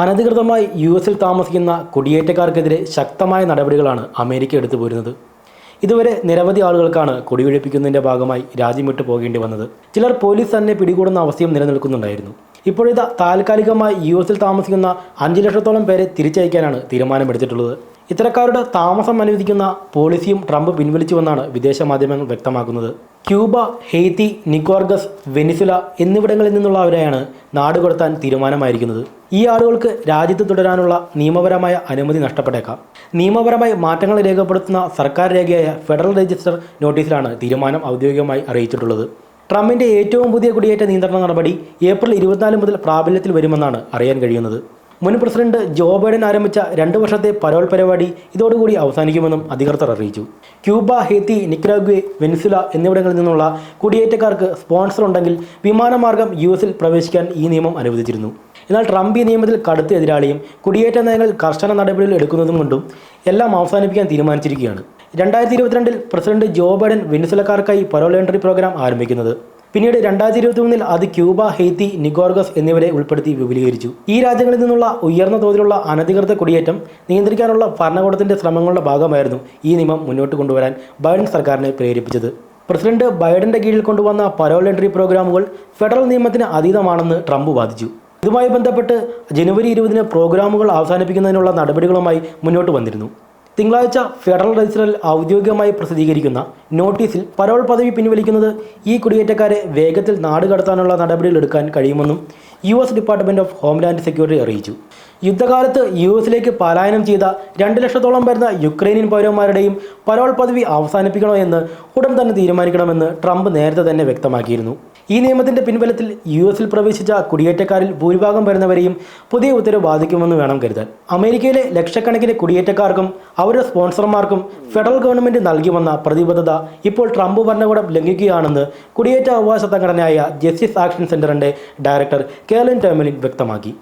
അനധികൃതമായി യു എസിൽ താമസിക്കുന്ന കുടിയേറ്റക്കാർക്കെതിരെ ശക്തമായ നടപടികളാണ് അമേരിക്ക എടുത്തു പോരുന്നത്. ഇതുവരെ നിരവധി ആളുകൾക്കാണ് കൊടിയൊഴിപ്പിക്കുന്നതിന്റെ ഭാഗമായി രാജ്യം വിട്ടു പോകേണ്ടി വന്നത്. ചിലർ പോലീസ് തന്നെ പിടികൂടുന്ന അവസ്ഥയും നിലനിൽക്കുന്നുണ്ടായിരുന്നു. ഇപ്പോഴിതാ താൽക്കാലികമായി യു എസിൽ താമസിക്കുന്ന അഞ്ച് ലക്ഷത്തോളം പേരെ തിരിച്ചയക്കാനാണ് തീരുമാനമെടുത്തിട്ടുള്ളത്. ഇത്തരക്കാരുടെ താമസം അനുവദിക്കുന്ന പോളിസിയും ട്രംപ് പിൻവലിച്ചുവെന്നാണ് വിദേശ മാധ്യമങ്ങൾ വ്യക്തമാക്കുന്നത്. ക്യൂബ ഹെയ്ത്തി നിക്കോർഗസ് വെനിസുല എന്നിവിടങ്ങളിൽ നിന്നുള്ളവരെയാണ് നാട് കൊടുത്താൻ തീരുമാനമായിരിക്കുന്നത്. ഈ ആളുകൾക്ക് രാജ്യത്ത് തുടരാനുള്ള നിയമപരമായ അനുമതി നഷ്ടപ്പെട്ടേക്കാം. നിയമപരമായി മാറ്റങ്ങൾ രേഖപ്പെടുത്തുന്ന സർക്കാർ രേഖയായ ഫെഡറൽ രജിസ്റ്റർ നോട്ടീസിലാണ് തീരുമാനം ഔദ്യോഗികമായി അറിയിച്ചിട്ടുള്ളത്. ട്രംപിന്റെ ഏറ്റവും പുതിയ കുടിയേറ്റ നിയന്ത്രണ നടപടി ഏപ്രിൽ ഇരുപത്തിനാല് മുതൽ പ്രാബല്യത്തിൽ വരുമെന്നാണ് അറിയാൻ കഴിയുന്നത്. മുൻ പ്രസിഡന്റ് ജോ ബൈഡൻ ആരംഭിച്ച രണ്ട് വർഷത്തെ പരോൾ പരിപാടി ഇതോടുകൂടി അവസാനിക്കുമെന്നും അധികൃതർ അറിയിച്ചു. ക്യൂബ ഹെത്തി നിക്രാഗ്വെ വെനിസുല എന്നിവിടങ്ങളിൽ നിന്നുള്ള കുടിയേറ്റക്കാർക്ക് സ്പോൺസർ ഉണ്ടെങ്കിൽ വിമാനമാർഗം യു എസിൽ പ്രവേശിക്കാൻ ഈ നിയമം അനുവദിച്ചിരുന്നു. എന്നാൽ ട്രംപ് ഈ നിയമത്തിൽ കടുത്ത എതിരാളിയും കുടിയേറ്റ നയങ്ങൾ കർശന നടപടികൾ എടുക്കുന്നതും കൊണ്ടും എല്ലാം അവസാനിപ്പിക്കാൻ തീരുമാനിച്ചിരിക്കുകയാണ്. രണ്ടായിരത്തി ഇരുപത്തിരണ്ടിൽ പ്രസിഡന്റ് ജോ ബൈഡൻ വെനിസുലക്കാർക്കായി പരോൾ എൻട്രി പ്രോഗ്രാം ആരംഭിക്കുന്നത്. പിന്നീട് രണ്ടായിരത്തി ഇരുപത്തി മൂന്നിൽ അത് ക്യൂബ ഹെയ്ത്തി നിഗോർഗസ് എന്നിവരെ ഉൾപ്പെടുത്തി വിപുലീകരിച്ചു. ഈ രാജ്യങ്ങളിൽ നിന്നുള്ള ഉയർന്ന തോതിലുള്ള അനധികൃത കുടിയേറ്റം നിയന്ത്രിക്കാനുള്ള ഭരണകൂടത്തിന്റെ ശ്രമങ്ങളുടെ ഭാഗമായിരുന്നു ഈ നിയമം മുന്നോട്ട് കൊണ്ടുവരാൻ ബൈഡൻ സർക്കാരിനെ പ്രേരിപ്പിച്ചത്. പ്രസിഡന്റ് ബൈഡന്റെ കീഴിൽ കൊണ്ടുവന്ന പരോൾ എൻട്രി പ്രോഗ്രാമുകൾ ഫെഡറൽ നിയമത്തിന് അതീതമാണെന്ന് ട്രംപ് വാദിച്ചു. ഇതുമായി ബന്ധപ്പെട്ട് ജനുവരി ഇരുപതിന് പ്രോഗ്രാമുകൾ അവസാനിപ്പിക്കുന്നതിനുള്ള നടപടികളുമായി മുന്നോട്ട് വന്നിരുന്നു. തിങ്കളാഴ്ച ഫെഡറൽ രജിസ്റ്ററിൽ ഔദ്യോഗികമായി പ്രസിദ്ധീകരിക്കുന്ന നോട്ടീസിൽ പരോൾ പദവി പിൻവലിക്കുന്നത് ഈ കുടിയേറ്റക്കാരെ വേഗത്തിൽ നാടുകടത്താനുള്ള നടപടികൾ എടുക്കാൻ കഴിയുമെന്നും U S department of homeland security അറിയിച്ചു. യുദ്ധകാലത്ത് യു എസിലേക്ക് പലായനം ചെയ്ത രണ്ട് ലക്ഷത്തോളം വരുന്ന യുക്രൈനിയൻ പൗരന്മാരുടെയും പരോൾ പദവി അവസാനിപ്പിക്കണോ എന്ന് ഉടൻ തന്നെ തീരുമാനിക്കണമെന്ന് ട്രംപ് നേരത്തെ തന്നെ വ്യക്തമാക്കിയിരുന്നു. ഈ നിയമത്തിന്റെ പിൻബലത്തിൽ യു എസിൽ പ്രവേശിച്ച കുടിയേറ്റക്കാരിൽ ഭൂരിഭാഗം വരുന്നവരെയും പുതിയ ഉത്തരവ് ബാധിക്കുമെന്ന് വേണം കരുതാൻ. അമേരിക്കയിലെ ലക്ഷക്കണക്കിന് കുടിയേറ്റക്കാർക്കും അവരുടെ സ്പോൺസർമാർക്കും ഫെഡറൽ ഗവൺമെന്റ് നൽകി വന്ന പ്രതിബദ്ധത ഇപ്പോൾ ട്രംപ് ഭരണകൂടം ലംഘിക്കുകയാണെന്ന് കുടിയേറ്റ അവകാശ സംഘടനയായ ജസ്റ്റിസ് ആക്ഷൻ സെന്ററിന്റെ ഡയറക്ടർ കേലൻ ടേമലിൻ വ്യക്തമാക്കി.